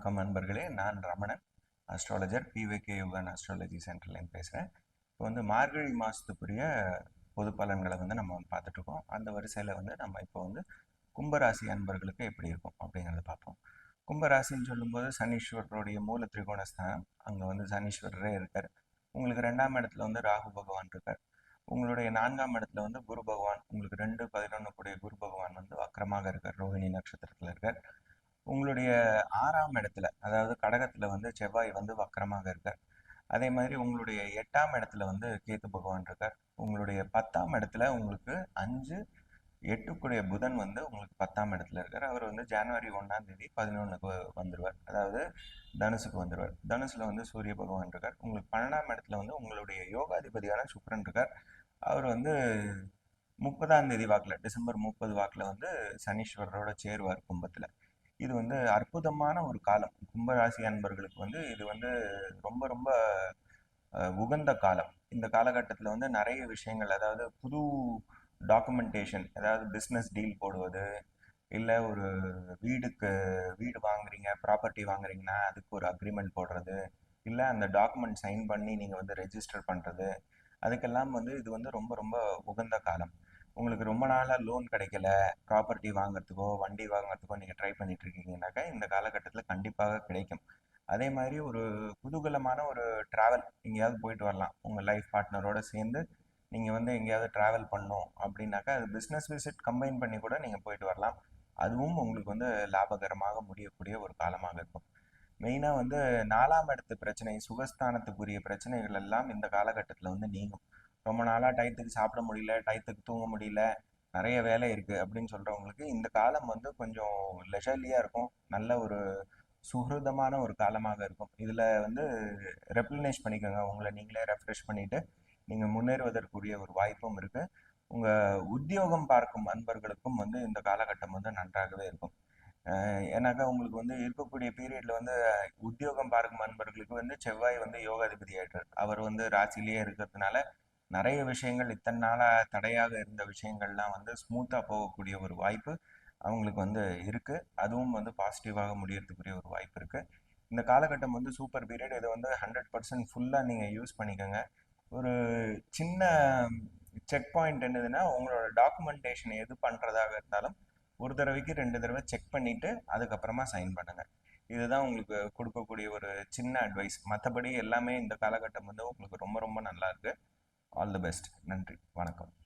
நான் Ramanan astrologer P V K Yugan astrology சென்டர்லேருந்து பேசுகிறேன் இப்போ வந்து மார்கழி மாதத்துக்குரிய பொது பலன்களை வந்து நம்ம வந்து பார்த்துட்ருக்கோம் அந்த வரிசையில் வந்து நம்ம இப்போ வந்து கும்பராசி அன்பர்களுக்கு எப்படி இருக்கும் அப்படிங்கிறத பார்ப்போம். கும்பராசின்னு சொல்லும்போது சனீஸ்வரருடைய மூல திரிகோணஸ்தானம். அங்கே வந்து சனீஸ்வரரே இருக்கார். உங்களுக்கு ரெண்டாம் இடத்துல வந்து ராகு பகவான் இருக்கார். உங்களுடைய நான்காம் இடத்துல வந்து குரு பகவான் உங்களுக்கு ரெண்டு பதினொன்று கூடிய குரு பகவான் வந்து அக்கிரமாக இருக்கார். ரோஹிணி நட்சத்திரத்தில் இருக்கார். உங்களுடைய ஆறாம் இடத்துல அதாவது கடகத்தில் வந்து செவ்வாய் வந்து வக்கரமாக இருக்கார். அதே மாதிரி உங்களுடைய எட்டாம் இடத்துல வந்து கேத்து பகவான் இருக்கார். உங்களுடைய பத்தாம் இடத்துல உங்களுக்கு அஞ்சு எட்டுக்குடைய புதன் வந்து உங்களுக்கு பத்தாம் இடத்துல இருக்கார். அவர் வந்து ஜனவரி ஒன்றாம் தேதி பதினொன்றுக்கு வந்துடுவார் அதாவது தனுசுக்கு வந்துடுவார் தனுசுல வந்து சூரிய பகவான் இருக்கார். உங்களுக்கு பன்னெண்டாம் இடத்துல வந்து உங்களுடைய யோகாதிபதியான சுக்கரன் இருக்கார். அவர் வந்து முப்பதாம் தேதி வாக்கில் டிசம்பர் முப்பது வாக்கில் வந்து சனீஸ்வரரோட சேருவார் கும்பத்தில். இது வந்து அற்புதமான ஒரு காலம். கும்பராசி அன்பர்களுக்கு வந்து இது வந்து ரொம்ப ரொம்ப உகந்த காலம். இந்த காலகட்டத்தில் வந்து நிறைய விஷயங்கள் அதாவது புது டாக்குமெண்டேஷன் அதாவது பிஸ்னஸ் டீல் போடுவது இல்லை ஒரு வீடுக்கு வீடு வாங்குறீங்க ப்ராப்பர்ட்டி வாங்குறீங்கன்னா அதுக்கு ஒரு அக்ரிமெண்ட் போடுறது இல்லை அந்த டாக்குமெண்ட் சைன் பண்ணி நீங்கள் வந்து ரெஜிஸ்டர் பண்ணுறது அதுக்கெல்லாம் வந்து இது வந்து ரொம்ப ரொம்ப உகந்த காலம். உங்களுக்கு ரொம்ப நாளாக லோன் கிடைக்கல ப்ராப்பர்ட்டி வாங்குறதுக்கோ வண்டி வாங்குறதுக்கோ நீங்கள் ட்ரை பண்ணிட்டு இருக்கீங்கனாக்கா இந்த காலகட்டத்தில் கண்டிப்பாக கிடைக்கும். அதே மாதிரி ஒரு குதூகலமான ஒரு ட்ராவல் எங்கேயாவது போயிட்டு வரலாம். உங்கள் லைஃப் பார்ட்னரோட சேர்ந்து நீங்கள் வந்து எங்கேயாவது ட்ராவல் பண்ணோம் அப்படின்னாக்கா அது பிஸ்னஸ் விசிட் கம்பைன் பண்ணி கூட நீங்கள் போயிட்டு வரலாம். அதுவும் உங்களுக்கு வந்து லாபகரமாக முடியக்கூடிய ஒரு காலமாக இருக்கும். மெயினாக வந்து நாலாம் இடத்து பிரச்சனை சுகஸ்தானத்துக்குரிய பிரச்சனைகள் எல்லாம் இந்த காலகட்டத்தில் வந்து நீங்கும். ரொம்ப நாளாக டயத்துக்கு சாப்பிட முடியல டயத்துக்கு தூங்க முடியல நிறைய வேலை இருக்குது அப்படின்னு சொல்கிறவங்களுக்கு இந்த காலம் வந்து கொஞ்சம் லெஷர்லியாக இருக்கும். நல்ல ஒரு சுகிருதமான ஒரு காலமாக இருக்கும். இதில் வந்து ரெப்ளினேஷ் பண்ணிக்கோங்க. உங்களை நீங்களே ரெஃப்ரெஷ் பண்ணிவிட்டு நீங்கள் முன்னேறுவதற்குரிய ஒரு வாய்ப்பும் இருக்குது உங்கள் உத்தியோகம் பார்க்கும் அன்பர்களுக்கும் வந்து இந்த காலகட்டம் வந்து நன்றாகவே இருக்கும். ஏன்னாக்கா உங்களுக்கு வந்து இருக்கக்கூடிய பீரியடில் வந்து உத்தியோகம் பார்க்கும் அன்பர்களுக்கு வந்து செவ்வாய் வந்து யோகாதிபதி ஆயிட்டார். அவர் வந்து ராசிலேயே இருக்கிறதுனால நிறைய விஷயங்கள் இத்தனை நாளாக தடையாக இருந்த விஷயங்கள்லாம் வந்து ஸ்மூத்தாக போகக்கூடிய ஒரு வாய்ப்பு அவங்களுக்கு வந்து இருக்குது அதுவும் வந்து பாசிட்டிவாக முடியறதுக்குரிய ஒரு வாய்ப்பு இருக்குது இந்த காலகட்டம் வந்து சூப்பர் பீரியட் இதை வந்து ஹண்ட்ரட் பர்சன்ட் ஃபுல்லாக நீங்கள் யூஸ் பண்ணிக்கோங்க. ஒரு சின்ன செக் பாயிண்ட் என்னதுன்னா உங்களோட டாக்குமெண்டேஷன் எது பண்ணுறதாக இருந்தாலும் ஒரு தடவைக்கு ரெண்டு தடவை செக் பண்ணிவிட்டு அதுக்கப்புறமா சைன் பண்ணுங்கள் இதுதான் உங்களுக்கு கொடுக்கக்கூடிய ஒரு சின்ன அட்வைஸ் மற்றபடி எல்லாமே இந்த காலகட்டம் வந்து உங்களுக்கு ரொம்ப ரொம்ப நல்லா இருக்குது ஆல் தி பெஸ்ட் நன்றி வணக்கம்